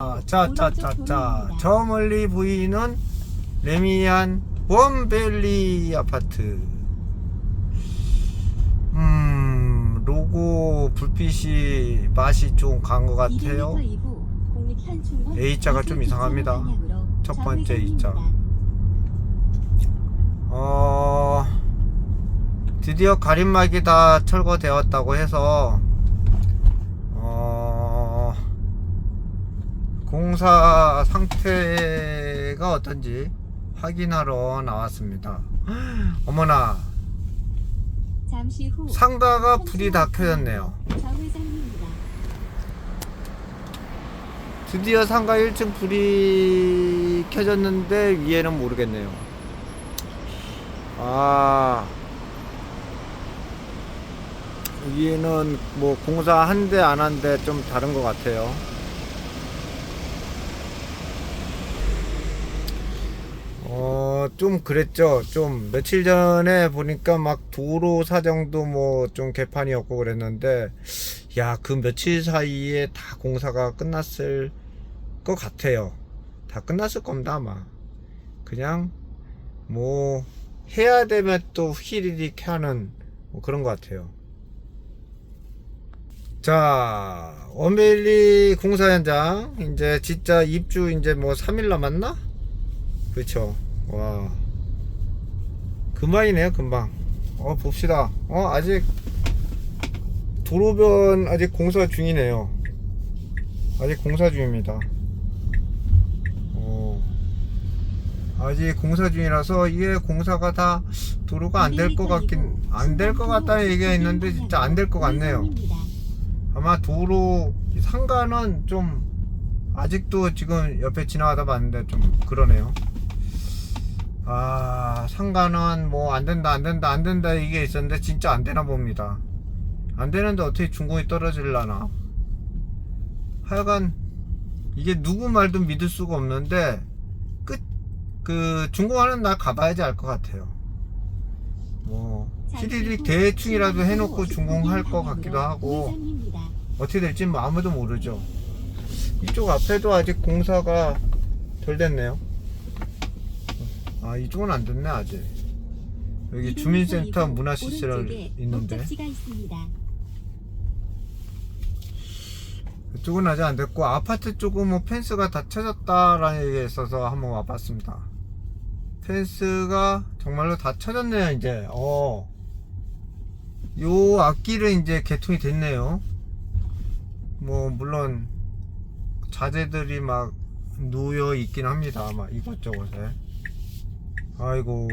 아, 자, 자, 자, 자. 저 멀리 보이는 레미안 원밸리 아파트. 음, 로고 불빛이 맛이 좀 간 것 같아요. A자가 좀 이상합니다. 첫 번째 A자. 어, 드디어 가림막이 다 철거되었다고 해서, 어, 공사 상태가 어떤지 확인하러 나왔습니다. 어머나, 상가가 불이 다 켜졌네요. 드디어 상가 1층 불이 켜졌는데 위에는 모르겠네요. 아 위에는 뭐 공사 한 대 안 한 대 좀 다른 것 같아요. 어, 좀 그랬죠. 좀 며칠 전에 보니까 막 도로 사정도 뭐 좀 개판이었고 그랬는데, 야, 그 며칠 사이에 다 공사가 끝났을 것 같아요. 다 끝났을 겁니다, 아마. 그냥, 뭐, 해야 되면 또 휘리릭 하는 뭐 그런 것 같아요. 자, 원베일리 공사 현장, 이제 진짜 입주 이제 뭐 3일 남았나? 그쵸. 와. 금방이네요, 금방. 어, 봅시다. 어, 아직 도로변 아직 공사 중이네요. 아직 공사 중입니다. 어. 아직 공사 중이라서 이게 공사가 다 도로가 안 될 것 같긴 안 될 것 같다는 얘기가 있는데 진짜 안 될 것 같네요. 아마 도로 상가는 좀 아직도 지금 옆에 지나가다 봤는데 좀 그러네요. 아 상가는 뭐 안 된다 안 된다 안 된다 이게 있었는데 진짜 안 되나 봅니다. 안 되는데 어떻게 중공이 떨어질라나? 하여간 이게 누구 말도 믿을 수가 없는데 끝 그 중공하는 날 가봐야지 알 것 같아요. 뭐 히리릭 대충이라도 해놓고 중공할 것 같기도 하고 어떻게 될지 뭐 아무도 모르죠. 이쪽 앞에도 아직 공사가 덜 됐네요. 아 이쪽은 안 됐네 아직. 여기 주민센터 문화시설 있는데. 이쪽은 아직 안 됐고 아파트 쪽은 뭐 펜스가 다 쳐졌다라는 얘기가 있어서 한번 와봤습니다. 펜스가 정말로 다 쳐졌네요 이제. 어. 요 앞길은 이제 개통이 됐네요. 뭐 물론 자재들이 막 놓여 있긴 합니다. 아마 이것저것에. 아이고.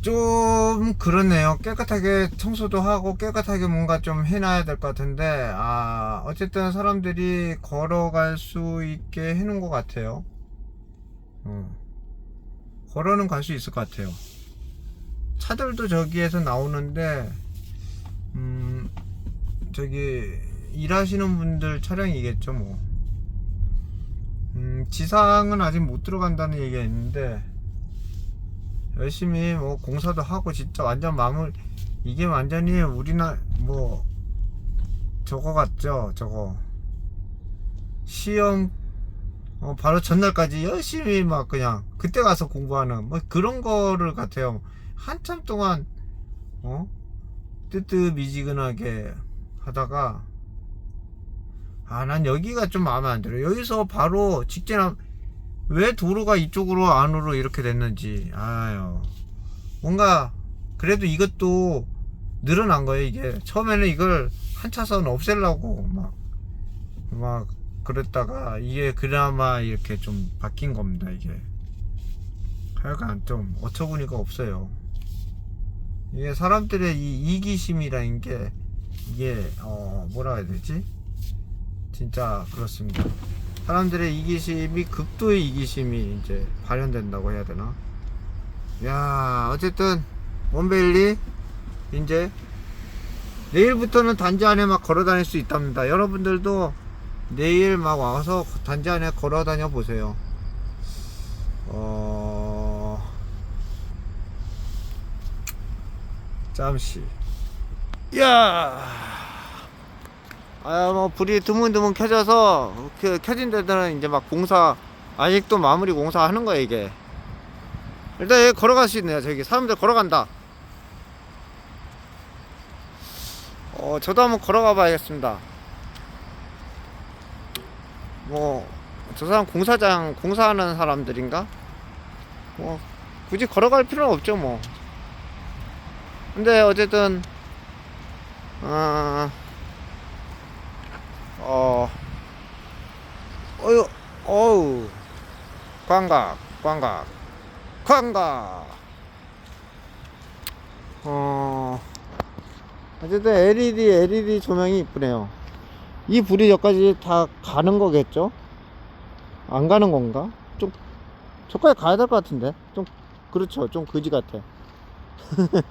좀 그렇네요. 깨끗하게 청소도 하고 깨끗하게 뭔가 좀 해놔야 될 것 같은데 아 어쨌든 사람들이 걸어갈 수 있게 해놓은 것 같아요. 어. 걸어는 갈 수 있을 것 같아요. 차들도 저기에서 나오는데 음 저기 일하시는 분들 차량이겠죠 뭐. 음 지상은 아직 못 들어간다는 얘기가 있는데 열심히 뭐 공사도 하고 진짜 완전 마무리 이게 완전히 우리나 뭐 저거 같죠 저거. 시험 어, 바로 전날까지 열심히 막 그냥 그때 가서 공부하는 뭐 그런 거를 같아요. 한참 동안 어 뜨뜻미지근하게 하다가 아 난 여기가 좀 마음에 안 들어 요. 여기서 바로 직진 왜 도로가 이쪽으로 안으로 이렇게 됐는지. 아유. 뭔가 그래도 이것도 늘어난 거예요 이게. 처음에는 이걸 한 차선 없애려고 막 막 그랬다가 이게 그나마 이렇게 좀 바뀐 겁니다 이게. 하여간 좀 어처구니가 없어요. 이게 사람들의 이 이기심이라는 게 이게 어 뭐라 해야 되지 진짜 그렇습니다 사람들의 이기심이 극도의 이기심이 이제 발현된다고 해야 되나? 야 어쨌든 원베일리 이제 내일부터는 단지 안에 막 걸어 다닐 수 있답니다. 여러분들도 내일 막 와서 단지 안에 걸어 다녀 보세요. 어 잠시 야 아, 뭐, 불이 드문드문 켜져서, 그, 켜진 데들은 이제 막 공사, 아직도 마무리 공사 하는 거예요, 이게. 일단 여기 걸어갈 수 있네요, 저기. 사람들 걸어간다. 어, 저도 한번 걸어가 봐야겠습니다. 뭐, 저 사람 공사장, 공사하는 사람들인가? 뭐, 굳이 걸어갈 필요는 없죠, 뭐. 근데 어쨌든, 어, 어, 어유, 어우, 광각, 광각, 광각. 어, 어쨌든 LED, LED 조명이 이쁘네요. 이 불이 여기까지 다 가는 거겠죠? 안 가는 건가? 좀, 저까지 가야 될 것 같은데? 좀, 그렇죠. 좀 그지 같아.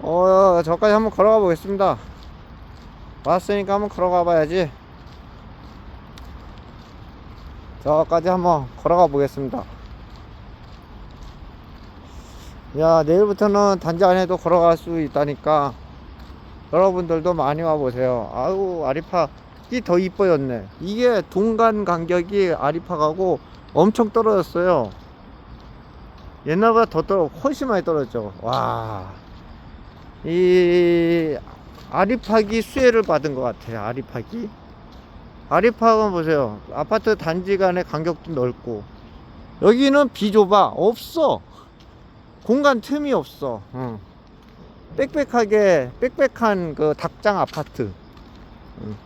어, 저까지 한번 걸어가 보겠습니다. 왔으니까 한번 걸어가 봐야지. 저까지 한번 걸어가 보겠습니다. 야, 내일부터는 단지 안에도 걸어갈 수 있다니까 여러분들도 많이 와 보세요. 아우, 아리파 이 더 이뻐졌네. 이게 동간 간격이 아리파가고 엄청 떨어졌어요. 옛날보다 더 떨어, 훨씬 많이 떨어졌죠. 와. 이 아리팍이 수혜를 받은 것 같아요. 아리팍이. 아리팍은 보세요. 아파트 단지 간의 간격도 넓고 여기는 비좁아 없어. 공간 틈이 없어. 응. 빽빽하게 빽빽한 그 닭장 아파트. 응.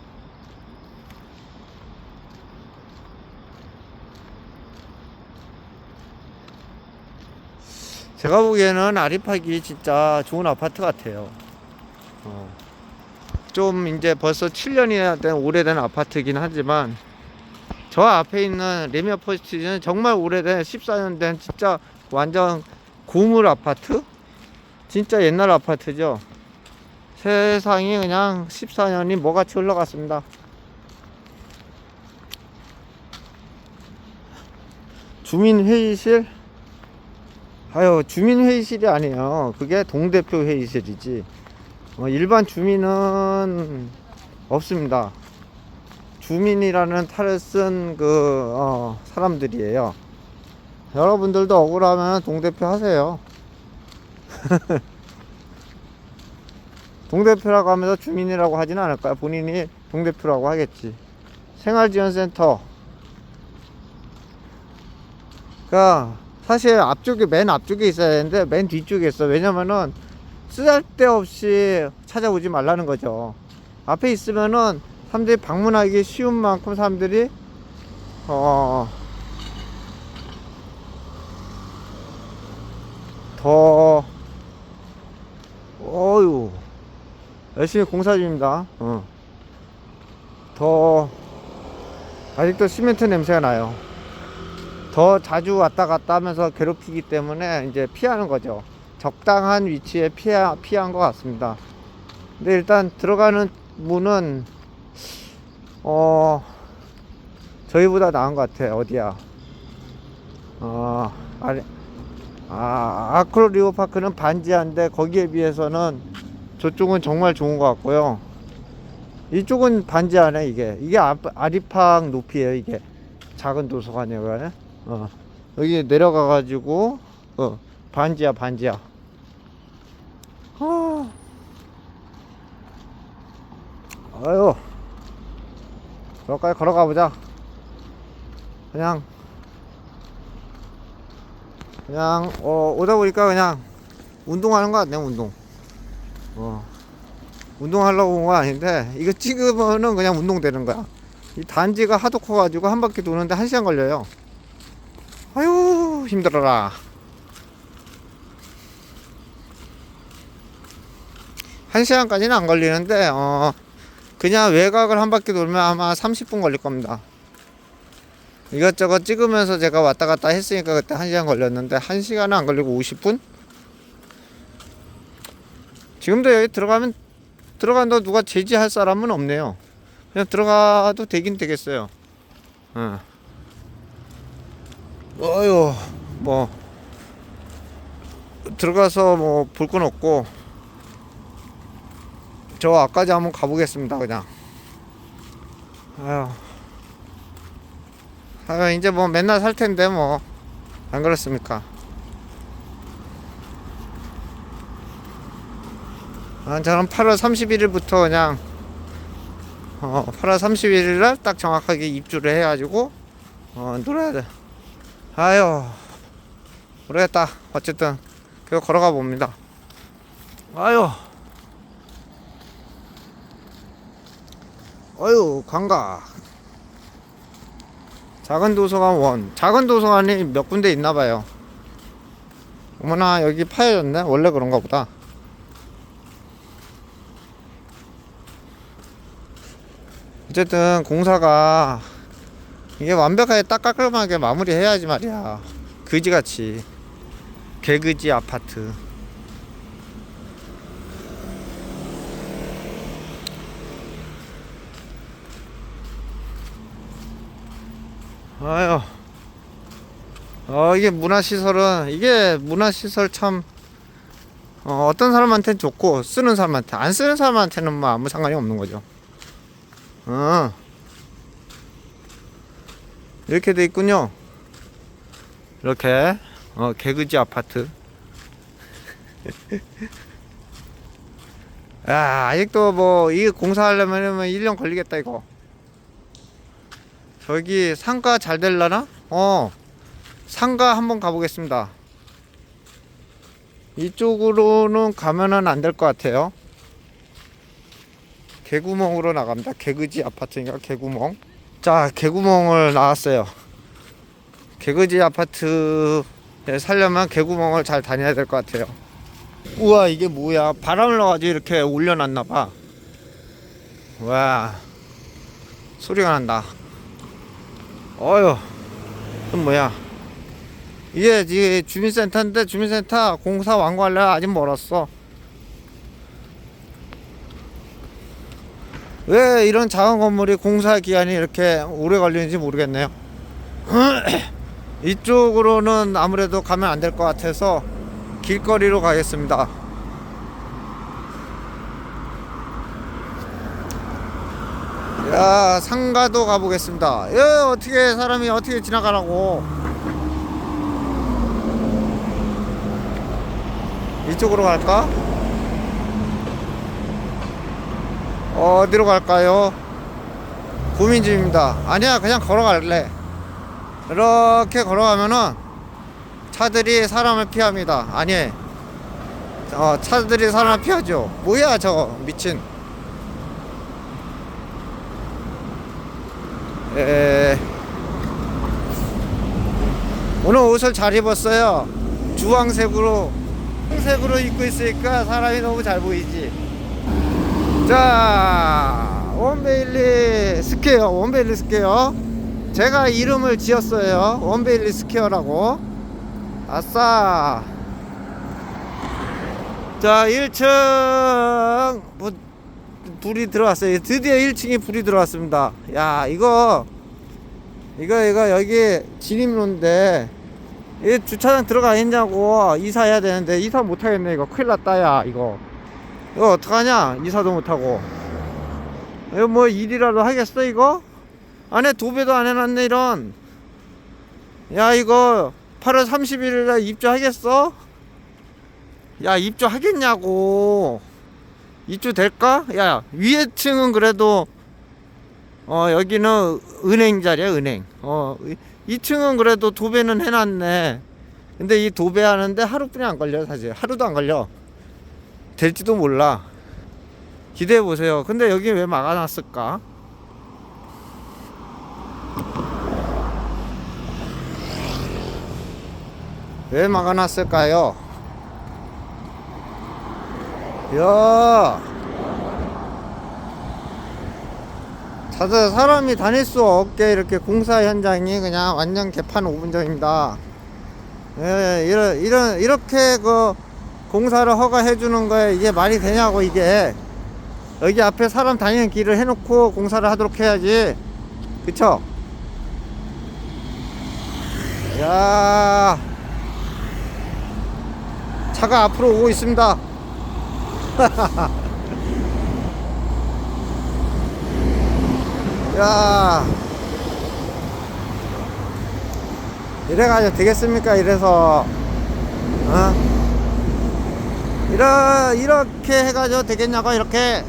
제가 보기에는 아리팍이 진짜 좋은 아파트 같아요. 어. 좀 이제 벌써 7년이나 된 오래된 아파트긴 하지만 저 앞에 있는 레미아 포스티는 정말 오래된 14년 된 진짜 완전 고물 아파트? 진짜 옛날 아파트죠. 세상이 그냥 14년이 뭐같이 흘러갔습니다. 주민회의실? 아유, 주민회의실이 아니에요. 그게 동대표 회의실이지. 어, 일반 주민은 없습니다. 주민이라는 탈을 쓴 그, 어, 사람들이에요. 여러분들도 억울하면 동대표 하세요. 동대표라고 하면서 주민이라고 하진 않을까요? 본인이 동대표라고 하겠지. 생활지원센터. 그니까, 사실 앞쪽에, 맨 앞쪽에 있어야 되는데, 맨 뒤쪽에 있어. 왜냐면은, 쓰잘데없이 찾아오지 말라는 거죠. 앞에 있으면은, 사람들이 방문하기 쉬운 만큼 사람들이, 어, 더, 어유 열심히 공사 중입니다. 어. 더, 아직도 시멘트 냄새가 나요. 더 자주 왔다 갔다 하면서 괴롭히기 때문에 이제 피하는 거죠. 적당한 위치에 피하, 피한 것 같습니다. 근데 일단 들어가는 문은, 어, 저희보다 나은 것 같아요. 어디야? 어, 아래, 아, 아크로 리오 파크는 반지한데 거기에 비해서는 저쪽은 정말 좋은 것 같고요. 이쪽은 반지하네 이게 이게 아, 아리팍 높이에요 이게 작은 도서관이에요. 어. 여기 내려가 가지고 어, 반지야 반지야. 아. 아유. 저까지 걸어가 보자. 그냥. 그냥 어, 오다 보니까 그냥 운동하는 거 같네 운동. 어, 운동하려고 온거 아닌데 이거 찍으면은 그냥 운동 되는 거야. 이 단지가 하도 커가지고 한 바퀴 도는데 한 시간 걸려요. 아유 힘들어라 한 시간까지는 안 걸리는데 어 그냥 외곽을 한 바퀴 돌면 아마 30분 걸릴 겁니다 이것저것 찍으면서 제가 왔다 갔다 했으니까 그때 1시간 걸렸는데 1시간은 안 걸리고 50분? 지금도 여기 들어가면 들어간다고 누가 제지할 사람은 없네요. 그냥 들어가도 되긴 되겠어요. 어. 어휴, 뭐 들어가서 뭐 볼 건 없고 저 앞까지 한번 가보겠습니다 그냥 아유 이제 뭐 맨날 살 텐데 뭐 안 그렇습니까 아, 저는 8월 31일부터 그냥 어, 8월 31일 날 딱 정확하게 입주를 해가지고 어, 놀아야 돼. 아유 모르겠다. 어쨌든 계속 걸어가 봅니다. 아유 아유 감각 작은 도서관 원. 작은 도서관이 몇 군데 있나 봐요. 어머나 여기 파여졌네? 원래 그런가 보다. 어쨌든 공사가 이게 완벽하게 딱 깔끔하게 마무리해야지 말이야. 그지같이. 개그지 아파트 아유 어 이게 문화시설은 이게 문화시설 참 어, 어떤 사람한테는 좋고 쓰는 사람한테 안 쓰는 사람한테는 뭐 아무 상관이 없는 거죠 어. 이렇게 돼 있군요. 이렇게 어, 개그지 아파트. 야, 아직도 뭐이 공사하려면 1년 걸리겠다 이거. 저기 상가 잘 될라나? 어. 상가 한번 가보겠습니다. 이쪽으로는 가면은 안 될 것 같아요. 개구멍으로 나갑니다. 개그지 아파트니까 개구멍. 자, 개구멍을 나왔어요. 개그지 아파트에 살려면 개구멍을 잘 다녀야 될 것 같아요. 우와, 이게 뭐야? 바람을 넣어가지고 이렇게 올려놨나봐. 와, 소리가 난다. 어휴, 이건 뭐야? 이게 이게 주민센터인데 주민센터 공사 완공하려 아직 멀었어. 왜 이런 작은 건물이 공사 기간이 이렇게 오래 걸리는지 모르겠네요. 이쪽으로는 아무래도 가면 안 될 것 같아서 길거리로 가겠습니다. 야 상가도 가보겠습니다. 야 어떻게 사람이 어떻게 지나가라고? 이쪽으로 갈까? 어디로 갈까요? 고민 중입니다. 아니야, 그냥 걸어갈래. 이렇게 걸어가면은 차들이 사람을 피합니다. 아니, 어, 차들이 사람을 피하죠. 뭐야, 저 미친. 에, 오늘 옷을 잘 입었어요. 주황색으로, 색으로 입고 있으니까 사람이 너무 잘 보이지. 자 원베일리 스퀘어 원베일리 스퀘어. 제가 이름을 지었어요. 원베일리 스퀘어라고. 아싸. 자 1층. 뭐, 불이 들어왔어요. 드디어 1층에 불이 들어왔습니다. 야 이거 이거 이거 여기 진입로인데 이 주차장 들어가겠냐고 이사해야 되는데 이사 못하겠네 이거. 큰일 났다 야 이거. 이거 어떡하냐? 이사도 못하고. 이거 뭐 일이라도 하겠어 이거? 안에 도배도 안 해놨네 이런. 야 이거 8월 31일에 입주하겠어? 야 입주하겠냐고 입주 될까 야 위에 층은 그래도 어 여기는 은행 자리야 은행 어 2층은 그래도 도배는 해놨네 근데 이 도배하는데 하루뿐이 안 걸려 사실 하루도 안 걸려 될지도 몰라. 기대해 보세요. 근데 여기 왜 막아놨을까? 왜 막아놨을까요? 야, 다들 사람이 다닐 수 없게 이렇게 공사 현장이 그냥 완전 개판 5분 전입니다. 예, 이런 이런 이렇게 그 공사를 허가해 주는 거에 이게 말이 되냐고 이게. 여기 앞에 사람 다니는 길을 해놓고 공사를 하도록 해야지. 그쵸? 야. 차가 앞으로 오고 있습니다 야. 이래가지고 되겠습니까 이래서? 어? 이러, 이렇게 해가지고 되겠냐고 이렇게?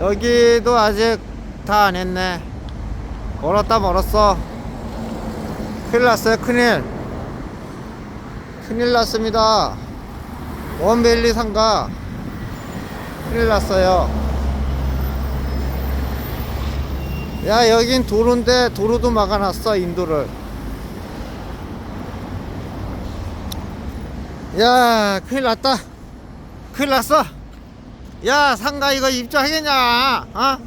여기도 아직 다 안했네. 멀었다 멀었어. 큰일 났어요 큰일. 큰일 났습니다. 원벨리 상가. 큰일 났어요. 야 여긴 도로인데 도로도 막아놨어 인도를. 야 큰일 났다. 큰일 났어. 야 상가 이거 입주하겠냐? 어?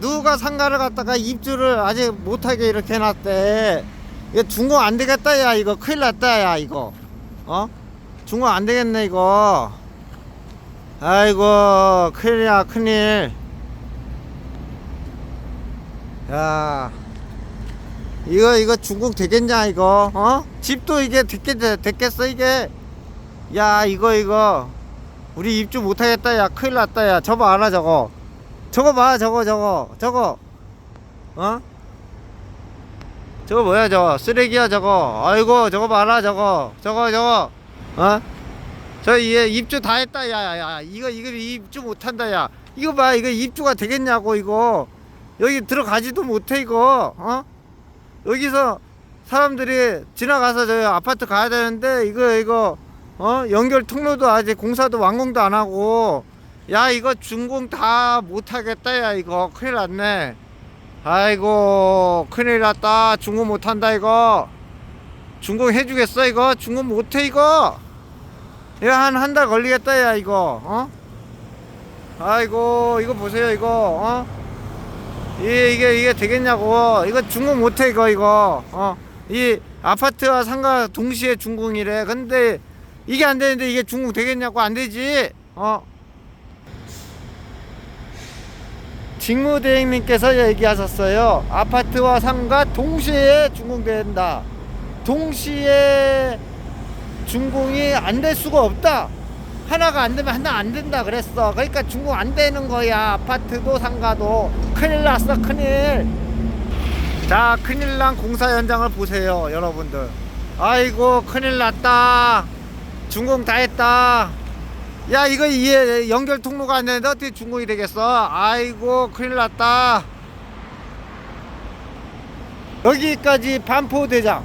누가 상가를 갖다가 입주를 아직 못하게 이렇게 해놨대. 이거 중고 안 되겠다 야 이거. 큰일 났다 야 이거. 어? 중고 안 되겠네 이거. 아이고 큰일이야 큰일. 야. 이거 이거 중국 되겠냐 이거? 어? 집도 이게 됐겠 됐겠어 이게? 야 이거 이거. 우리 입주 못하겠다 야. 큰일 났다 야. 저거 알아 저거? 저거 봐 저거 저거. 저거. 어? 저거 뭐야 저거? 쓰레기야 저거. 아이고 저거 봐라 저거. 저거 저거 어 저얘 입주 다 했다 야야 이거 이거 입주 못한다 야. 이거 봐 이거 입주가 되겠냐고 이거. 여기 들어가지도 못해 이거. 어? 여기서 사람들이 지나가서 저 아파트 가야 되는데 이거 이거 어? 연결 통로도 아직 공사도 완공도 안 하고. 야 이거 준공 다 못하겠다 야 이거. 큰일 났네. 아이고 큰일 났다. 준공 못한다 이거 준공 해주겠어 이거? 준공 못해 이거? 이거 한 한 달 걸리겠다 야 이거. 어? 아이고 이거 보세요 이거. 어? 이게 이게 이게 되겠냐고. 이거 준공 못해 이거 이거. 어 이 아파트와 상가 동시에 준공이래. 근데 이게 안 되는데 이게 준공 되겠냐고 안 되지? 어? 직무대행님께서 얘기하셨어요. 아파트와 상가 동시에 준공된다 동시에 준공이 안 될 수가 없다 하나가 안 되면 하나 안 된다 그랬어. 그러니까 중국 안 되는 거야. 아파트도 상가도 큰일 났어 큰일. 자 큰일 난 공사 현장을 보세요 여러분들. 아이고 큰일 났다. 준공 다 했다. 야 이거 이해 연결 통로가 안 되는데 어떻게 준공이 되겠어? 아이고 큰일 났다. 여기까지 반포 대장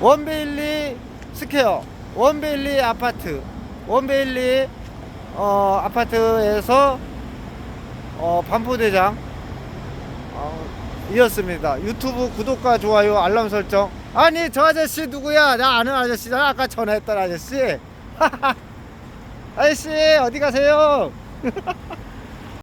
원베일리 스퀘어 원베일리 아파트 원베일리 어, 아파트에서 어, 반포대장 어, 이었습니다. 유튜브 구독과 좋아요 알람 설정. 아니 저 아저씨 누구야? 나 아는 아저씨잖아. 아까 전화했던 아저씨. 아저씨 어디 가세요